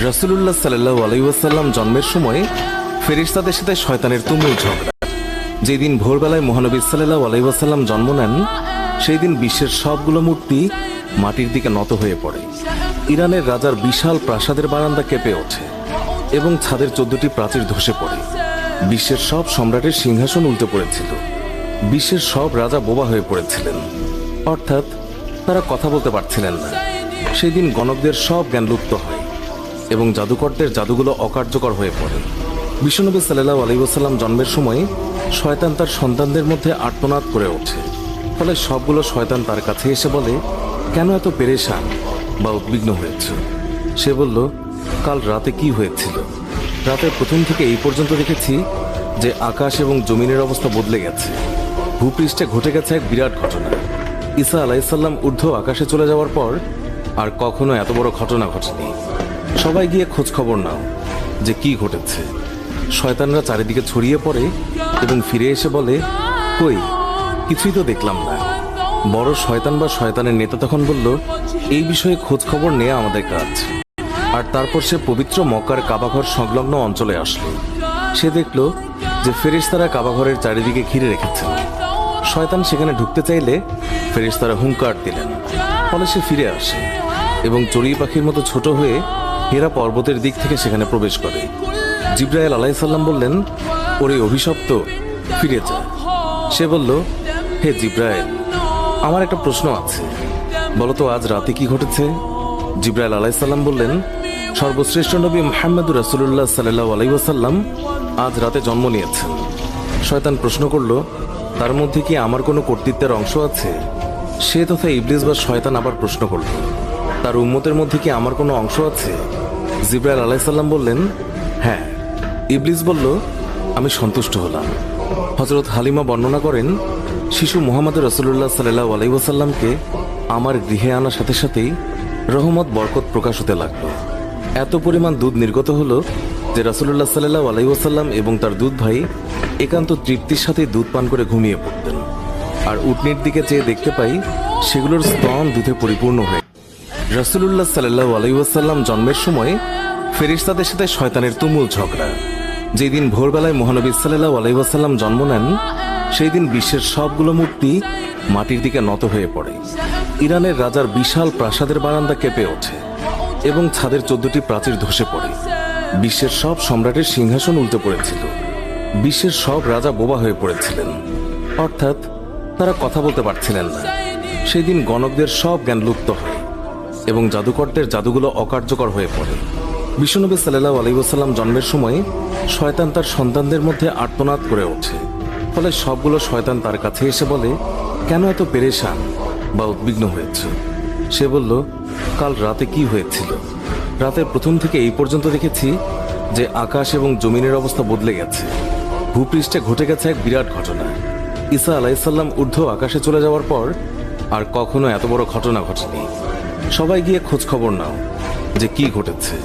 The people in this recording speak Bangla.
রসুল্লাহ সাল্লাহ আলাইসাল্লাম জন্মের সময় ফেরিস্তাদের সাথে শয়তানের তুমুল ঝগড়া। যেদিন ভোরবেলায় মহানবী সাল্লাহ আলাইসাল্লাম জন্ম নেন সেই দিন বিশ্বের সবগুলো মূর্তি মাটির দিকে নত হয়ে পড়ে। ইরানের রাজার বিশাল প্রাসাদের বারান্দা কেঁপে ওঠে এবং ছাদের চোদ্দটি প্রাচীর ধসে পড়ে। বিশ্বের সব সম্রাটের সিংহাসন উল্টে পড়েছিল। বিশ্বের সব রাজা বোবা হয়ে পড়েছিলেন। অর্থাৎ তারা কথা বলতে পারছিলেন না। সেই দিন গণকদের সব জ্ঞান লুপ্ত হয়। এবং জাদুকরদের জাদুগুলো অকার্যকর হয়ে পড়ে। বিশ্বনবী সাল্লাহ আলাইসাল্লাম জন্মের সময় শয়তান তার সন্তানদের মধ্যে আর্তনাদ করে ওঠে। ফলে সবগুলো শয়তান তার কাছে এসে বলে, কেন এত পেরেশান বা উদ্বিগ্ন হয়েছ? সে বলল, কাল রাতে কি হয়েছিল? রাতের প্রথম থেকে এই পর্যন্ত দেখেছি যে আকাশ এবং জমিনের অবস্থা বদলে গেছে। ভূপৃষ্ঠে ঘটে গেছে এক বিরাট ঘটনা। ঈসা আলাইসাল্লাম ঊর্ধ্ব আকাশে চলে যাওয়ার পর আর কখনো এত বড় ঘটনা ঘটেনি। সবাই গিয়ে খোঁজ খবর নাও যে কি ঘটেছে। শয়তানরা চারিদিকে ছড়িয়ে পড়ে এবং ফিরে এসে বলে, কই, কিছুই তো দেখলাম না। বড় শয়তান বা শয়তানের নেতা তখন বলল, এই বিষয়ে খোঁজ খবর নেওয়া আমাদের কাজ। আর তারপর সে পবিত্র মক্কার কাবাঘর সংলগ্ন অঞ্চলে আসলো। সে দেখল যে ফেরেশতারা কাবাঘরের চারিদিকে ঘিরে রেখেছে। শয়তান সেখানে ঢুকতে চাইলে ফেরেশতারা হুঙ্কার দিলেন। ফলে সে ফিরে আসে এবং চড়ুই পাখির মতো ছোট হয়ে হেরা পর্বতের দিক থেকে সেখানে প্রবেশ করে। জিব্রাইল আলাইসাল্লাম বললেন, ওরে অভিশপ্ত, ফিরে যা। সে বলল, হে জিব্রাইল, আমার একটা প্রশ্ন আছে। বলতো, আজ রাতে কি ঘটেছে? জিব্রাইল আলাইসাল্লাম বললেন, সর্বশ্রেষ্ঠ নবী মোহাম্মদুর রাসুল্লাহ সাল্লাহ আলাইসাল্লাম আজ রাতে জন্ম নিয়েছেন। শয়তান প্রশ্ন করল, তার মধ্যে কি আমার কোনো কর্তৃত্বের অংশ আছে? সে তথা ইবলিস বা শয়তান আবার প্রশ্ন করল, তার উম্মতের মধ্যে কি আমার কোনো অংশ আছে? জিব্রাইল আলাইসাল্লাম বললেন হ্যাঁ। ইবলিস বলল, আমি সন্তুষ্ট হলাম। হজরত হালিমা বর্ণনা করেন, শিশু মোহাম্মদ রসুল্লাহ সাল্লাহ আলাইসাল্লামকে আমার গৃহে আনার সাথে সাথেই রহমত, বরকত প্রকাশ হতে লাগল। এত পরিমাণ দুধ নির্গত হলো যে রাসুল্লাহ সাল্লাহ আলাইসাল্লাম এবং তার দুধ ভাই একান্ত তৃপ্তির সাথে দুধ পান করে ঘুমিয়ে পড়তেন। আর উটনির দিকে চেয়ে দেখতে পাই, সেগুলোর স্তন দুধে পরিপূর্ণ হয়ে রাসুল্লাহ সাল্লাহ আলাইসাল্লাম জন্মের সময় ফেরিস্তাদের সাথে শয়তানের তুমুল ঝগড়া। যেদিন ভোরবেলায় মহানবী সাল্লাহ আলাইসাল্লাম জন্ম নেন সেই দিন বিশ্বের সবগুলো মূর্তি মাটির দিকে নত হয়ে পড়ে। ইরানের রাজার বিশাল প্রাসাদের বারান্দা কেঁপে ওঠে এবং ছাদের চোদ্দটি প্রাচীর ধসে পড়ে। বিশ্বের সব সম্রাটের সিংহাসন উল্টে পড়েছিল। বিশ্বের সব রাজা বোবা হয়ে পড়েছিলেন। অর্থাৎ তারা কথা বলতে পারছিলেন না। সেই দিন গণকদের সব জ্ঞান লুপ্ত হয়। এবং জাদুকরদের জাদুগুলো অকার্যকর হয়ে পড়ে। বিশ্বনবী সাল্লাহ আলাইসাল্লাম জন্মের সময় শয়তান তার সন্তানদের মধ্যে আর্তনাদ করে ওঠে। ফলে সবগুলো শয়তান তার কাছে এসে বলে, কেন এত পেরেশান বা উদ্বিগ্ন হয়েছে? সে বলল, কাল রাতে কি হয়েছিল? রাতের প্রথম থেকে এই পর্যন্ত দেখেছি যে আকাশ এবং জমিনের অবস্থা বদলে গেছে। ভূপৃষ্ঠে ঘটে গেছে এক বিরাট ঘটনা। ঈসা আলাইসাল্লাম ঊর্ধ্ব আকাশে চলে যাওয়ার পর আর কখনো এত বড় ঘটনা ঘটেনি। সবাই গিয়ে খোঁজ খবর নাও যে কি ঘটেছে।